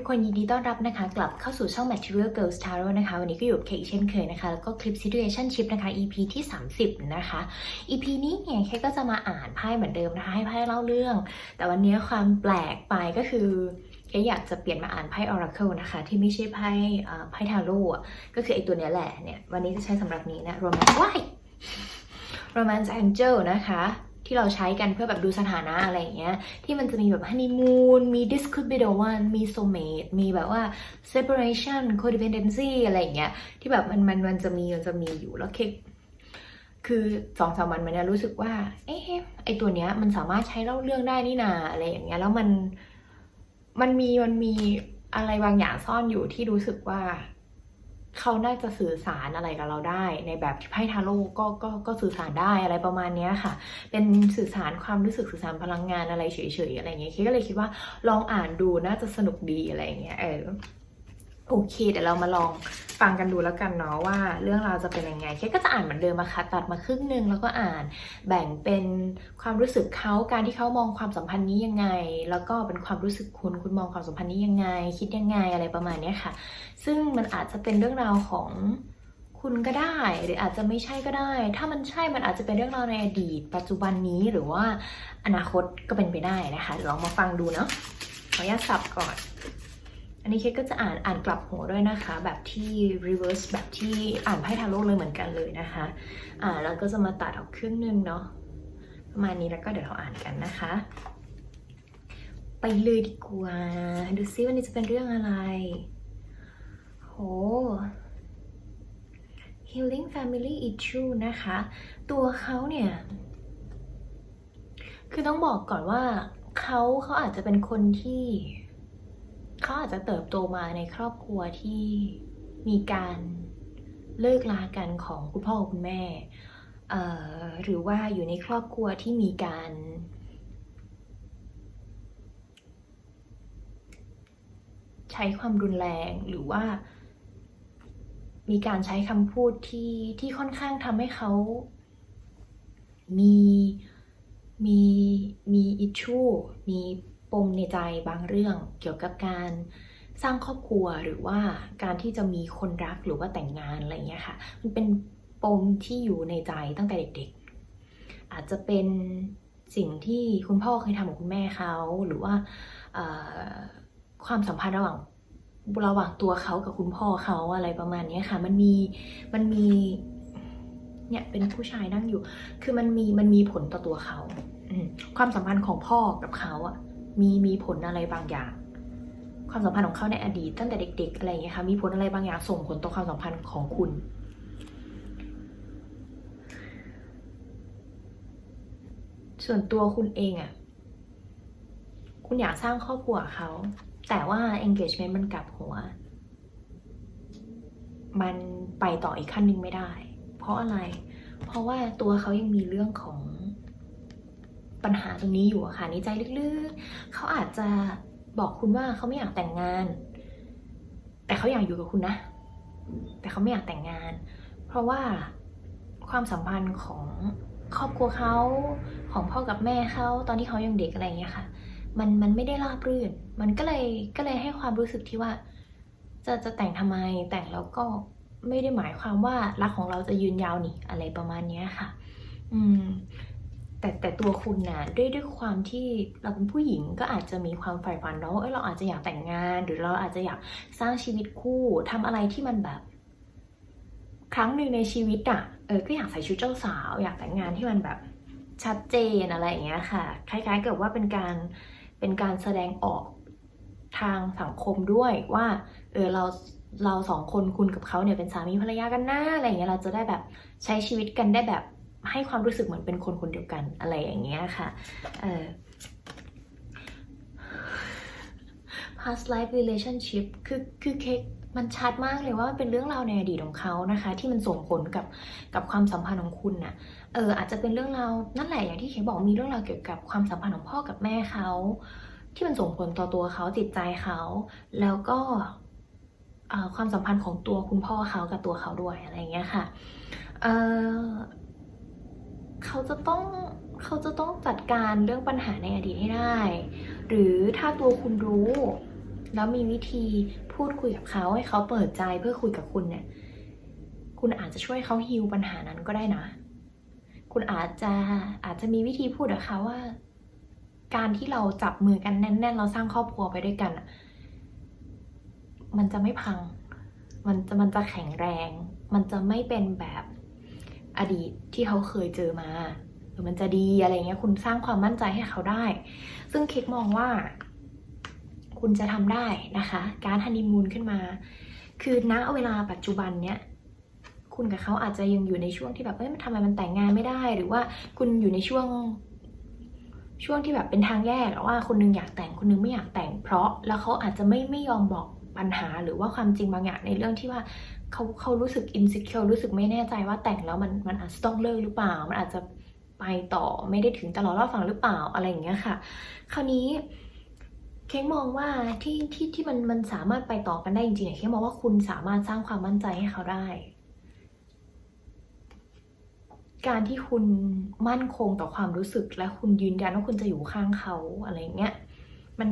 ทุกคนยินดีต้อนรับนะคะ กลับเข้าสู่ช่อง Material Girls Tarot นะคะ วันนี้ก็อยู่กับเคอีกเช่นเคยนะคะ แล้วก็คลิป Situationship นะคะ EP ที่ 30 นะคะ EP นี้เนี่ยเคก็จะมาอ่านไพ่เหมือนเดิมนะคะ ให้ไพ่เล่าเรื่อง แต่วันนี้ความแปลกไปก็คือเคอยากจะเปลี่ยนมาอ่านไพ่ Oracle นะคะ ที่ไม่ใช่ไพ่อ่าไพ่ทาโร่ก็คือไอตัวเนี้ยแหละเนี่ยวันนี้จะใช้สำหรับนี้นะ Romance ว้าย Romance Angel นะคะ ที่เราใช้กันเพื่อแบบดูสถานะอะไรอย่างเงี้ยที่มันจะมีแบบฮันนีมูนมี this could be the one มี soulmate มีแบบว่า separation codependency อะไรอย่างเงี้ยที่แบบมันมันมันจะมีมันจะมีอยู่แล้วเคคือสองสามวันมันเนี่ยรู้สึกว่า เอ๊ะไอตัวเนี้ยมันสามารถใช้เล่าเรื่องได้นี่นาอะไรอย่างเงี้ยแล้วมันมันมีมันมีอะไรบางอย่างซ่อนอยู่ที่รู้สึกว่า เขาน่าจะสื่อสารอะไรกับเราได้ ในแบบที่ไพ่ทาโร่ก็ก็ก็สื่อสารได้อะไรประมาณนี้ค่ะ เป็นสื่อสารความรู้สึกสื่อสารพลังงานอะไรเฉยๆอะไรอย่างเงี้ยเคก็เลยคิดว่าลองอ่านดูน่าจะสนุกดีอะไรอย่างเงี้ยเออ โอเค เดี๋ยวเรามาลองฟังกันดูแล้วกันเนาะว่าเรื่องราวจะเป็นยังไงเคก็จะอ่านเหมือนเดิมอะค่ะตัดมาครึ่งหนึ่งแล้วก็อ่านแบ่งเป็นความรู้สึกเขาการที่เขามองความสัมพันธ์นี้ยังไง แล้วก็เป็นความรู้สึกคุณคุณมองความสัมพันธ์นี้ยังไง คิดยังไงอะไรประมาณนี้ค่ะ ซึ่งมันอาจจะเป็นเรื่องราวของคุณก็ได้หรืออาจจะไม่ใช่ก็ได้ ถ้ามันใช่มันอาจจะเป็นเรื่องราวในอดีต ปัจจุบันนี้หรือว่าอนาคตก็เป็นไปได้นะคะลองมาฟังดูเนาะขออนุญาตสับก่อน อันนี้เคสก็จะอ่านอ่านกลับหัวด้วยนะคะ แบบที่ reverse แบบที่อ่านไพ่ทาโร่เลยเหมือนกันเลยนะคะ อ่าแล้วก็จะมาตัดออกครึ่งหนึงเนาะประมาณนี้แล้วก็เดี๋ยวเราอ่านกันนะคะ ไปเลยดีกว่า ดูซิวันนี้จะเป็นเรื่องอะไรโห healing family issue นะคะ ตัวเขาเนี่ย คือต้องบอกก่อนว่าเขาเขาอาจจะเป็นคนที่ เขาอาจจะเติบโตมาในครอบครัวที่มีการเลิกลากันของคุณพ่อคุณแม่ หรือว่าอยู่ในครอบครัวที่มีการใช้ความรุนแรงหรือว่า มีการใช้คำพูดที่ที่ค่อนข้างทำให้เขา มีมีมีอิชชูมี ปมในใจบางเรื่องเกี่ยวกับการสร้างครอบครัวหรือว่าการที่จะมีคนรักหรือว่าแต่งงานอะไรอย่างเงี้ยค่ะ มันเป็นปมที่อยู่ในใจตั้งแต่เด็กๆ อาจจะเป็นสิ่งที่คุณพ่อเคยทำกับคุณแม่เขาหรือว่าความสัมพันธ์ระหว่างระหว่างตัวเขากับคุณพ่อเขาอะไรประมาณนี้ค่ะ มันมีมันมีเนี่ยเป็นผู้ชายนั่งอยู่ คือมันมีมันมีผลต่อตัวเขาความสัมพันธ์ของพ่อกับเขาอะ มีมีผลอะไรบางอย่าง ความสัมพันธ์ของเขาในอดีตตั้งแต่เด็ก ๆ อะไรอย่างเงี้ยค่ะมีผลอะไรบางอย่างส่งผลต่อความสัมพันธ์ของคุณส่วนตัวคุณเองอะคุณอยากสร้างครอบครัวเขา แต่ว่า engagement มันกลับหัว มันไปต่ออีกขั้นหนึ่งไม่ได้ เพราะอะไร เพราะว่าตัวเขายังมีเรื่องของ ปัญหาตรงนี้อยู่อะค่ะในใจลึกๆ เขาอาจจะบอกคุณว่าเขาไม่อยากแต่งงาน แต่เขาอยากอยู่กับคุณนะ แต่เขาไม่อยากแต่งงาน เพราะว่าความสัมพันธ์ของครอบครัวเขาของพ่อกับแม่เขาตอนที่เขายังเด็กอะไรอย่างเงี้ยค่ะ มันมันไม่ได้ราบรื่น มันก็เลยก็เลยให้ความรู้สึกที่ว่า จะจะแต่งทำไมแต่งแล้วก็ไม่ได้หมายความว่ารักของเราจะยืนยาวนี่อะไรประมาณเนี้ยค่ะ อืม แต่แต่ตัวคุณนะ่ะด้วยด้วยความที่เราเป็นผู้หญิงก็อาจจะมีความใฝ่ฝันเนาะเอ้ยเราอาจจะอยากแต่งงาน หรือเราอาจจะอยากสร้างชีวิตคู่ทำอะไรที่มันแบบ ครั้งหนึ่งในชีวิตอะ่ะเออก็อยากใส่ชุดเจ้าสาว อยากแต่งงานที่มันแบบชัดเจนอะไรอย่างเงี้ยค่ะ คล้ายๆกับว่าเป็นการเป็นการแสดงออกทางสังคมด้วยว่าเออเราเราสองคนคุณกับเขาเนี่ยเป็นสามีภรรยากันนะอะไรอย่างเงี้ยเราจะได้แบบใช้ชีวิตกันได้แบบ ให้ความรู้สึกเหมือนเป็นคนคนเดียวกันอะไรอย่างเงี้ยค่ะ เออ past life relationship คือคือเค้กมันชัดมากเลยว่ามันเป็นเรื่องราวในอดีตของเขานะคะ ที่มันส่งผลกับกับความสัมพันธ์ของคุณน่ะเอออาจจะเป็นเรื่องราวนั่นแหละอย่างที่เค้กบอกมีเรื่องราวเกี่ยวกับความสัมพันธ์ของพ่อกับแม่เขา ที่มันส่งผลต่อตัวเขาจิตใจเขา แล้วก็ความสัมพันธ์ของตัวคุณพ่อเขากับตัวเขาด้วยอะไรอย่างเงี้ยค่ะเออ เขาจะต้องเขาจะต้องจัดการเรื่องปัญหาในอดีตให้ได้ หรือถ้าตัวคุณรู้ แล้วมีวิธีพูดคุยกับเขาให้เขาเปิดใจเพื่อคุยกับคุณเนี่ย คุณอาจจะช่วยเขาฮิวปัญหานั้นก็ได้นะ คุณอาจจะอาจจะมีวิธีพูดกับเขาว่า การที่เราจับมือกันแน่น ๆ เราสร้างครอบครัวไปด้วยกันมันจะไม่พัง มันจะมันจะแข็งแรง มันจะไม่เป็นแบบ อดีตที่เขาเคยเจอมาหรือมันจะดีอะไรเงี้ย คุณสร้างความมั่นใจให้เขาได้ ซึ่งเค้กมองว่า คุณจะทำได้นะคะ การฮันนีมูนขึ้นมา คือณเวลาปัจจุบันเนี้ยคุณกับเขาอาจจะยังอยู่ในช่วงที่แบบเอ้ยมันทำไมมันแต่งงานไม่ได้ หรือว่าคุณอยู่ในช่วงช่วงที่แบบเป็นทางแยกว่าคนนึงอยากแต่งคนนึงไม่อยากแต่งเพราะ แล้วเขาอาจจะไม่ไม่ยอมบอก ปัญหาหรือว่าความจริงบางอย่างในเรื่องที่ว่าเขาเขารู้สึกอินสิเคียวรู้สึกไม่แน่ใจว่าแต่งแล้วมันมันอาจจะต้องเลิกหรือเปล่า มันอาจจะไปต่อไม่ได้ถึงตลอดรอดฝั่งหรือเปล่าอะไรอย่างเงี้ยค่ะ คราวนี้เค้กมองว่าที่ที่ที่มันมันสามารถไปต่อกันได้จริงๆเนี่ยเค้กมองว่าคุณสามารถสร้างความมั่นใจให้เขาได้ การที่คุณมั่นคงต่อความรู้สึกและคุณยืนยันว่าคุณจะอยู่ข้างเขาอะไรเงี้ยมัน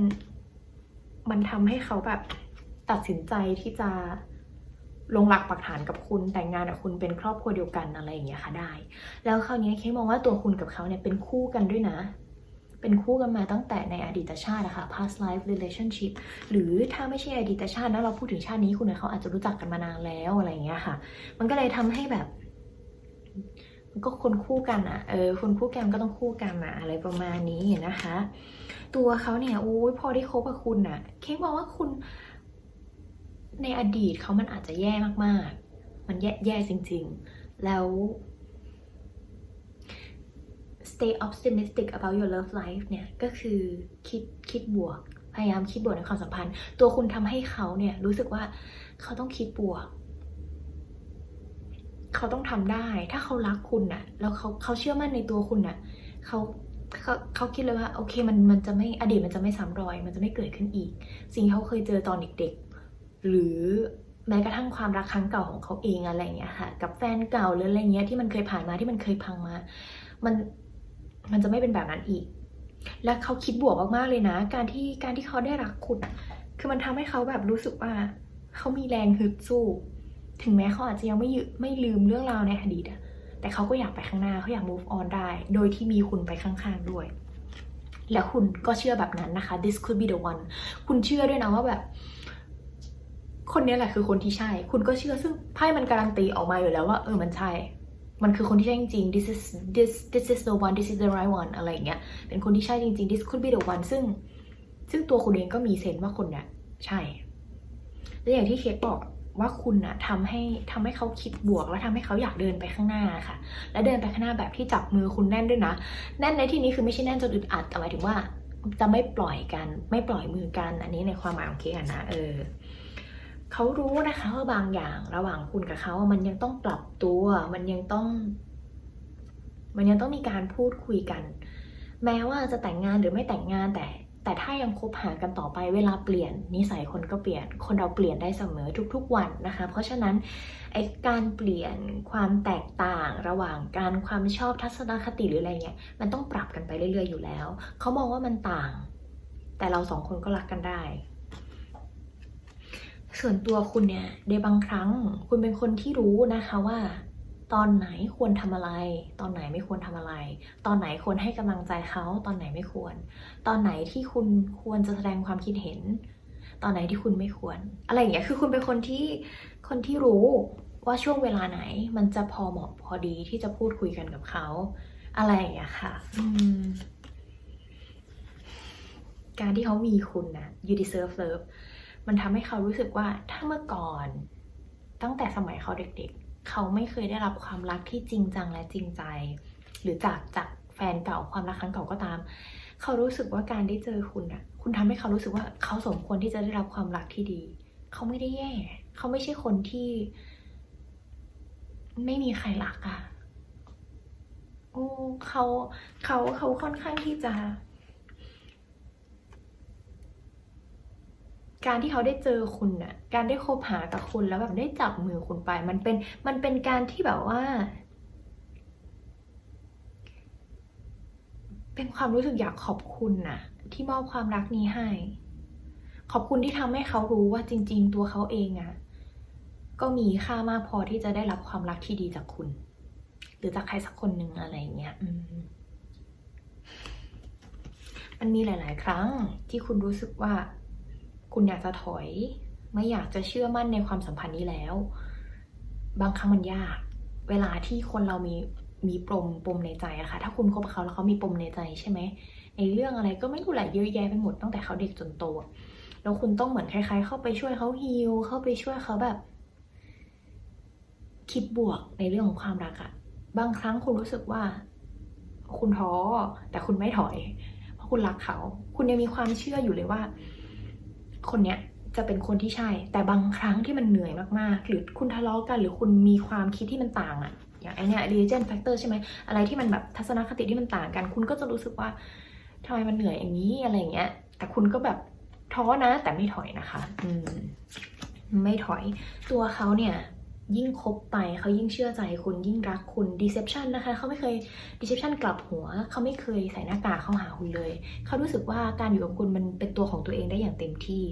มันทำให้เขาแบบ ตัดสินใจที่จะลงหลักปักฐานกับคุณแต่งงานกับคุณเป็นครอบครัวเดียวกันอะไรอย่างเงี้ยค่ะได้ แล้วคราวนี้เค้มองว่าตัวคุณกับเขาเนี่ยเป็นคู่กันด้วยนะ เป็นคู่กันมาตั้งแต่ในอดีตชาติอะค่ะ past life relationship หรือถ้าไม่ใช่อดีตชาตินะเราพูดถึงชาตินี้คุณกับเขาอาจจะรู้จักกันมานานแล้วอะไรอย่างเงี้ยค่ะ มันก็เลยทำให้แบบมันก็คนคู่กันอะเออ คนคู่กันก็ต้องคู่กันอะอะไรประมาณนี้นะคะ ตัวเขาเนี่ยโอ้ยพอได้คบกับคุณอะเค้กบอกว่าคุณ ในอดีตเขามันอาจจะแย่มากๆ มันแย่แย่จริง ๆ แล้ว stay optimistic about your love life เนี่ย ก็คือคิดคิดบวก พยายามคิดบวกในความสัมพันธ์ ตัวคุณทำให้เขาเนี่ย รู้สึกว่าเขาต้องคิดบวก เขาต้องทำได้ ถ้าเขารักคุณน่ะ แล้วเขาเขาเชื่อมั่นในตัวคุณน่ะ เขาเขาเขาคิดเลยว่า โอเคมันมันจะไม่อดีตมันจะไม่ซ้ำรอย มันจะไม่เกิดขึ้นอีก สิ่งเขาเคยเจอตอนเด็กๆ หรือแม้กระทั่งความรักครั้งเก่าของเขาเองอะไรเงี้ยค่ะ กับแฟนเก่าหรืออะไรเงี้ยที่มันเคยผ่านมาที่มันเคยพังมา มันมันจะไม่เป็นแบบนั้นอีก และเขาคิดบวกมากๆเลยนะ การที่การที่เขาได้รักคุณคือมันทำให้เขาแบบรู้สึกว่าเขามีแรงฮึดสู้ ถึงแม้เขาอาจจะยังไม่ยึไม่ลืมเรื่องราวในอดีตอะแต่เขาก็อยากไปข้างหน้าเขาอยาก move on ได้ โดยที่มีคุณไปข้างๆด้วย แล้วคุณก็เชื่อแบบนั้นนะคะ this could be the one คุณเชื่อด้วยนะว่าแบบ คนนี้แหละคือคนที่ใช่ คุณก็เชื่อซึ่งไพ่มันการันตีออกมาอยู่แล้วว่า เออมันใช่ มันคือคนที่ใช่จริง this is this this is the one this is the right one อะไรอย่างเงี้ยเป็นคนที่ใช่จริง ๆ this could be the one ซึ่ง ซึ่งตัวคุณเองก็มีเซนส์ว่าคนเนี้ยใช่และอย่างที่เคสบอกว่าคุณนะทำให้ทำให้เขาคิดบวก และทำให้เขาอยากเดินไปข้างหน้าค่ะ และเดินไปข้างหน้าแบบที่จับมือคุณแน่นด้วยนะ แน่นในที่นี้คือไม่ใช่แน่นจนอึดอัดแต่หมายถึงว่าจะไม่ปล่อยกัน ไม่ปล่อยมือกัน อันนี้ในความหมายของเคสอะนะเออ เขารู้นะคะว่าบางอย่างระหว่างคุณกับเขา มันยังต้องปรับตัว มันยังต้อง มันยังต้องมีการพูดคุยกัน แม้ว่าจะแต่งงานหรือไม่แต่งงานแต่ แต่ถ้ายังคบหากันต่อไปเวลาเปลี่ยน นิสัยคนก็เปลี่ยน คนเราเปลี่ยนได้เสมอทุก ๆ วันนะคะ เพราะฉะนั้นไอการเปลี่ยนความแตกต่างระหว่างการความชอบทัศนคติหรืออะไรเงี้ยมันต้องปรับกันไปเรื่อย ๆ อยู่แล้วเขามองว่ามันต่าง แต่เราสองคนก็รักกันได้ ส่วนตัวคุณเนี่ยในบางครั้งคุณเป็นคนที่รู้นะคะว่า ตอนไหนควรทำอะไร ตอนไหนไม่ควรทำอะไร ตอนไหนควรให้กำลังใจเขาตอนไหนไม่ควร ตอนไหนที่คุณควรจะแสดงความคิดเห็น ตอนไหนที่คุณไม่ควร อะไรอย่างเงี้ยคือคุณเป็นคนที่คนที่รู้ว่าช่วงเวลาไหนมันจะพอเหมาะพอดีที่จะพูดคุยกันกับเขา อะไรอย่างเงี้ยค่ะการที่เขามีคุณนะ you deserve love มันทำให้เขารู้สึกว่าถ้าเมื่อก่อน ตั้งแต่สมัยเขาเด็กๆ เขาไม่เคยได้รับความรักที่จริงจังและจริงใจ หรือจากจากแฟนเก่าความรักครั้งเก่าก็ตาม เขารู้สึกว่าการได้เจอคุณอะคุณทำให้เขารู้สึกว่าเขาสมควรที่จะได้รับความรักที่ดี เขาไม่ได้แย่ เขาไม่ใช่คนที่ ไม่มีใครรักอะโอ้เขาเขาเขาค่อนข้างที่จะ การที่เขาได้เจอคุณน่ะ การได้คบหากับคุณแล้วแบบได้จับมือคุณไป มันเป็น มันเป็นการที่แบบว่า เป็นความรู้สึกอยากขอบคุณน่ะ ที่มอบความรักนี้ให้ ขอบคุณที่ทำให้เขารู้ว่าจริง ๆ ตัวเขาเองอะก็มีค่ามากพอที่จะได้รับความรักที่ดีจากคุณ หรือจากใครสักคนหนึ่งอะไรเงี้ย อืมมันมีหลาย ๆ ครั้งที่คุณรู้สึกว่า คุณอยากจะถอย ไม่อยากจะเชื่อมั่นในความสัมพันธ์นี้แล้ว บางครั้งมันยาก เวลาที่คนเรามีมีปมปมในใจอะค่ะ ถ้าคุณคบเขาแล้วเขามีปมในใจใช่ไหมในเรื่องอะไรก็ไม่รู้แหละเยอะแยะไปหมดตั้งแต่เขาเด็กจนโตแล้วคุณต้องเหมือนคล้ายๆ เข้าไปช่วยเขาฮีลเข้าไปช่วยเขาแบบ คิดบวกในเรื่องของความรักอะบางครั้งคุณรู้สึกว่า คุณท้อแต่คุณไม่ถอย เพราะคุณรักเขา คุณยังมีความเชื่ออยู่เลยว่า คนเนี้ยจะเป็นคนที่ใช่ แต่บางครั้งที่มันเหนื่อยมากๆ หรือคุณทะเลาะกันหรือคุณมีความคิดที่มันต่างอะอย่างไอเนี้ย religion factor ใช่ไหมอะไรที่มันแบบทัศนคติที่มันต่างกัน คุณก็จะรู้สึกว่าทำไมมันเหนื่อยอย่างนี้อะไรเงี้ย แต่คุณก็แบบท้อนะ แต่ไม่ถอยนะคะ อืม ไม่ถอยตัวเขาเนี่ย ยิ่งคบไปเขายิ่งเชื่อใจคุณยิ่งรักคุณ deception นะคะเขาไม่เคย deception กลับหัวเขาไม่เคยใส่หน้ากากเข้าหาคุณเลย เขารู้สึกว่าการอยู่กับคุณมันเป็นตัวของตัวเองได้อย่างเต็มที่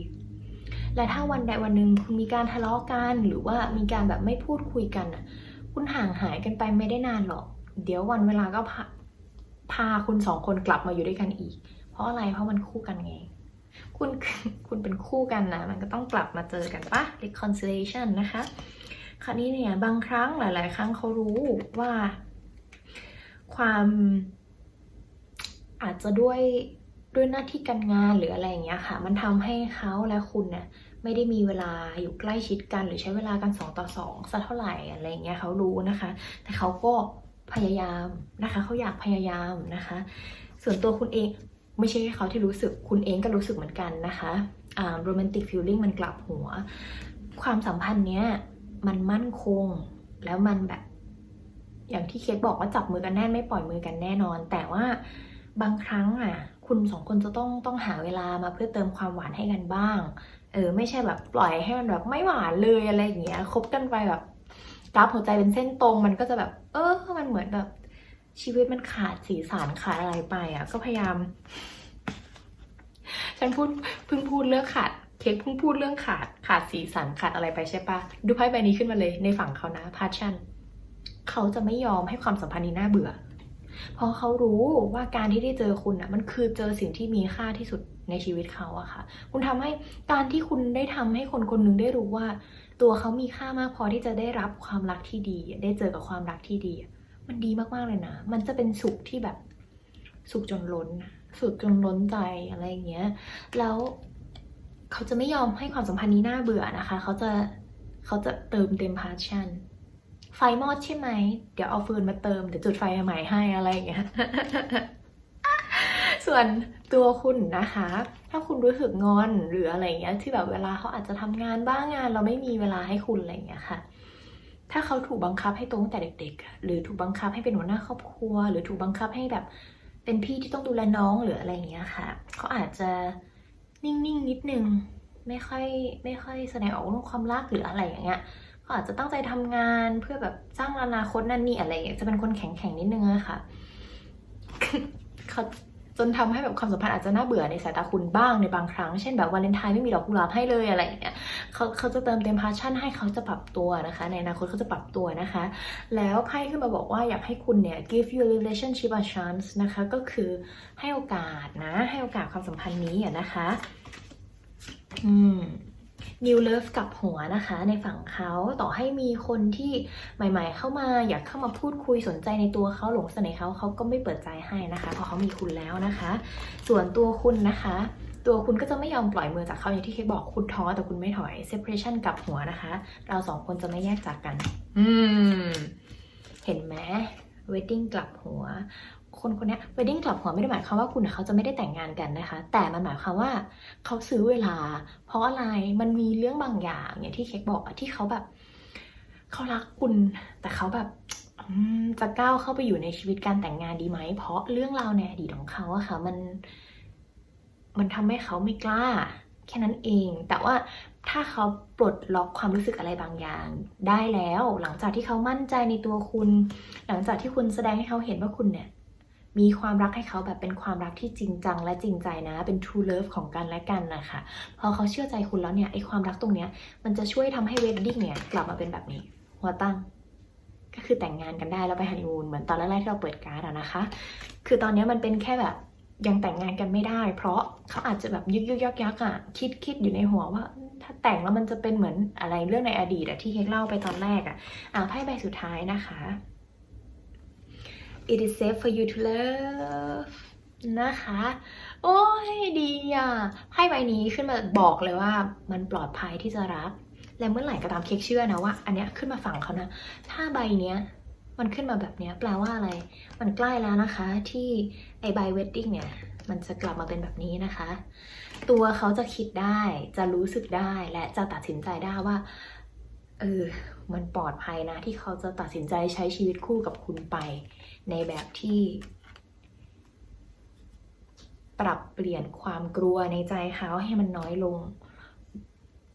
และถ้าวันใดวันหนึ่งคุณมีการทะเลาะกันหรือว่ามีการแบบไม่พูดคุยกันอะคุณห่างหายกันไปไม่ได้นานหรอก เดี๋ยววันเวลาก็พาพาคุณสองคนกลับมาอยู่ด้วยกันอีก เพราะอะไรเพราะมันคู่กันไงคุณคุณเป็นคู่กันนะ มันก็ต้องกลับมาเจอกันปะ reconciliation นะคะ คราวนี้เนี่ยบางครั้งหลาย ๆ ครั้งเขารู้ว่า ความอาจจะด้วยด้วยหน้าที่การงานหรืออะไรอย่างเงี้ยค่ะ มันทำให้เขาและคุณเนี่ยไม่ได้มีเวลาอยู่ใกล้ชิดกัน หรือใช้เวลากันสองต่อสองสักเท่าไหร่อะไรอย่างเงี้ยเขารู้นะคะ แต่เขาก็พยายามนะคะเขาอยากพยายามนะคะ ส่วนตัวคุณเองไม่ใช่แค่เขาที่รู้สึกคุณเองก็รู้สึกเหมือนกันนะคะอ่าโรแมนติกฟิลลิ่งมันกลับหัว ความสัมพันธ์เนี้ย มันมั่นคง แล้วมันแบบ อย่างที่เคสบอกว่าจับมือกันแน่นไม่ปล่อยมือกันแน่นอน แต่ว่าบางครั้งอะ คุณสองคนจะต้องต้องหาเวลามาเพื่อเติมความหวานให้กันบ้าง เออ ไม่ใช่แบบปล่อยให้มันแบบไม่หวานเลยอะไรอย่างเงี้ยคบกันไปแบบกราฟหัวใจเป็นเส้นตรงมันก็จะแบบ เออมันเหมือนแบบชีวิตมันขาดสีสันขาดอะไรไปอะ ก็พยายาม ฉันพูดเพิ่งพูดเรื่องขาด เค้กเพิ่งพูดเรื่องขาดขาดสีสันขาดอะไรไปใช่ปะดูไพ่ใบนี้ขึ้นมาเลยในฝั่งเขานะพาชันเขาจะไม่ยอมให้ความสัมพันธ์นี้น่าเบื่อ เพราะเขารู้ว่าการที่ได้เจอคุณอะมันคือเจอสิ่งที่มีค่าที่สุดในชีวิตเขาอะค่ะ คุณทำให้การที่คุณได้ทำให้คนคนหนึงได้รู้ว่า ตัวเขามีค่ามากพอที่จะได้รับความรักที่ดี ได้เจอกับความรักที่ดี มันดีมากๆเลยนะ มันจะเป็นสุขที่แบบสุขจนล้น สุขจนล้นใจอะไรอย่างเงี้ย แล้ว เขาจะไม่ยอมให้ความสัมพันธ์นี้น่าเบื่อนะคะ เขาจะเขาจะเติมเต็มพาชั่น ไฟมอดใช่ไหม เดี๋ยวเอาฟืนมาเติม เดี๋ยวจุดไฟใหม่ให้อะไรอย่างเงี้ย ส่วนตัวคุณนะคะ ถ้าคุณรู้สึกงอนหรืออะไรเงี้ย ที่แบบเวลาเขาอาจจะทำงานบ้างงาน เราไม่มีเวลาให้คุณอะไรอย่างเงี้ยค่ะ ถ้าเขาถูกบังคับให้โตตั้งแต่เด็ก ๆ หรือถูกบังคับให้เป็นหัวหน้าครอบครัว หรือถูกบังคับให้แบบเป็นพี่ที่ต้องดูแลน้องหรืออะไรเงี้ยค่ะ เขาอาจจะ นิ่งๆนิดนึงไม่ค่อยไม่ค่อยแสดงออกเรื่องความรักหรืออะไรอย่างเงี้ยเขาอาจจะตั้งใจทำงานเพื่อแบบสร้างอนาคตนั่นนี่อะไรอย่างเงี้ยจะเป็นคนแข็งแข็งๆนิดนึงอะค่ะเขาจนทำให้แบบความสัมพันธ์อาจจะน่าเบื่อในสายตาคุณบ้างในบางครั้ง เช่นแบบวาเลนไทน์ไม่มีดอกกุหลาบให้เลยอะไรอย่างเงี้ยเขาเขาจะเติมเต็มพาชั่นให้เขาจะปรับตัวนะคะ ในอนาคตเขาจะปรับตัวนะคะ แล้วไพ่ขึ้นมาบอกว่าอยากให้คุณเนี่ย give your relationship a chance นะคะ ก็คือให้โอกาสนะ ให้โอกาสความสัมพันธ์นี้นะคะ อืม New Love กับหัวนะคะในฝั่งเขาต่อให้มีคนที่ใหม่ ๆ เข้ามาอยากเข้ามาพูดคุยสนใจในตัวเขาหลงเสน่ห์เขาเขาก็ไม่เปิดใจให้นะคะเพราะเขามีคุณแล้วนะคะ ส่วนตัวคุณนะคะ ตัวคุณก็จะไม่ยอมปล่อยมือจากเขาอย่างที่เคกบอกคุณท้อแต่คุณไม่ถอย separation กับหัวนะคะ เราสองคนจะไม่แยกจากกัน อืม เห็นไหม wedding กลับหัว คนคนนี้ wedding กลับหัวไม่ได้หมายความว่าคุณเขาจะไม่ได้แต่งงานกันนะคะ แต่มันหมายความว่าเขาซื้อเวลา เพราะอะไรมันมีเรื่องบางอย่างอย่างที่เค้กบอกอะที่เขาแบบเขารักคุณ แต่เขาแบบจะก้าวเข้าไปอยู่ในชีวิตการแต่งงานดีไหม เพราะเรื่องราวในอดีตของเขาอะค่ะมันมันทำให้เขาไม่กล้า แค่นั้นเอง แต่ว่าถ้าเขาปลดล็อกความรู้สึกอะไรบางอย่าง ได้แล้ว หลังจากที่เขามั่นใจในตัวคุณ หลังจากที่คุณแสดงให้เขาเห็นว่าคุณเนี่ย มีความรักให้เขาแบบเป็นความรักที่จริงจังและจริงใจนะ เป็น true love ของกันและกันนะคะพอเขาเชื่อใจคุณแล้วเนี่ยไอความรักตรงเนี้ยมันจะช่วยทำให้ wedding เนี่ยกลับมาเป็นแบบนี้ หัวตั้ง ก็คือแต่งงานกันได้แล้วไปฮันนีมูนเหมือนตอนแรกๆที่เราเปิดการ์ดอะนะคะ คือตอนนี้มันเป็นแค่แบบยังแต่งงานกันไม่ได้ เพราะเขาอาจจะแบบยึกยึกยักยักอะคิดคิดอยู่ในหัวว่า ถ้าแต่งแล้วมันจะเป็นเหมือนอะไรเรื่องในอดีตอะที่เค้กเล่าไปตอนแรกอะอ่าไพ่ใบสุดท้ายนะคะ it is safe for you to love นะคะ โอ้ยดีอะไพ่ใบนี้ขึ้นมาบอกเลยว่ามันปลอดภัยที่จะรัก และเมื่อไหร่ก็ตามเค้กเชื่อนะว่า อันเนี้ยขึ้นมาฝั่งเขานะ ถ้าใบเนี้ยมันขึ้นมาแบบเนี้ยแปลว่าอะไร มันใกล้แล้วนะคะ ที่ไอใบเวดดิ้งเนี่ยมันจะกลับมาเป็นแบบนี้นะคะ ตัวเขาจะคิดได้ จะรู้สึกได้ และจะตัดสินใจได้ว่า เออมันปลอดภัยนะ ที่เขาจะตัดสินใจใช้ชีวิตคู่กับคุณไป ในแบบที่ ปรับเปลี่ยนความกลัวในใจเขาให้มันน้อยลง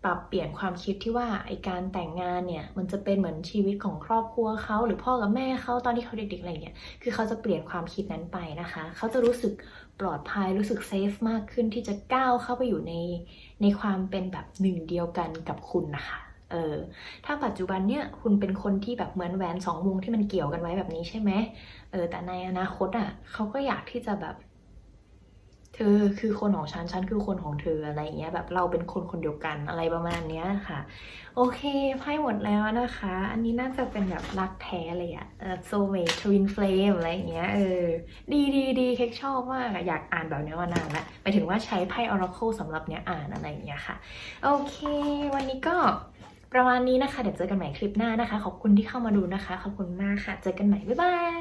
ปรับเปลี่ยนความคิดที่ว่าไอการแต่งงานเนี่ย มันจะเป็นเหมือนชีวิตของครอบครัวเขาหรือพ่อกับแม่เขาตอนที่เขาเด็กๆอะไรเงี้ยคือเขาจะเปลี่ยนความคิดนั้นไปนะคะ เขาจะรู้สึกปลอดภัยรู้สึกเซฟมากขึ้นที่จะก้าวเข้าไปอยู่ในในความเป็นแบบหนึ่งเดียวกันกับคุณนะคะ เออถ้าปัจจุบันเนี่ยคุณเป็นคนที่แบบเหมือนแหวนสองวงที่มันเกี่ยวกันไว้แบบนี้ใช่ไหมเออแต่ในอนาคตอะเขาก็อยากที่จะแบบ เธอคือคนของฉันฉันคือคนของเธออะไรอย่างเงี้ยแบบเราเป็นคนคนเดียวกันอะไรประมาณเนี้ยค่ะ โอเคไพ่หมดแล้วนะคะ อันนี้น่าจะเป็นแบบรักแท้เลยอะเออโซเมทวินเฟลมอะไรอย่างเงี้ยเออดีดีดีเค้กชอบมากอยากอ่านแบบเนี้ยมานานล้วหมายถึงว่าใช้ไพ่ Oracle สำหรับเนี้ยอ่านอะไรอย่างเงี้ยค่ะ โอเค วันนี้ก็ ประมาณนี้นะคะ เดี๋ยวเจอกันใหม่คลิปหน้านะคะ ขอบคุณที่เข้ามาดูนะคะ ขอบคุณมากค่ะ เจอกันใหม่ บ๊ายบาย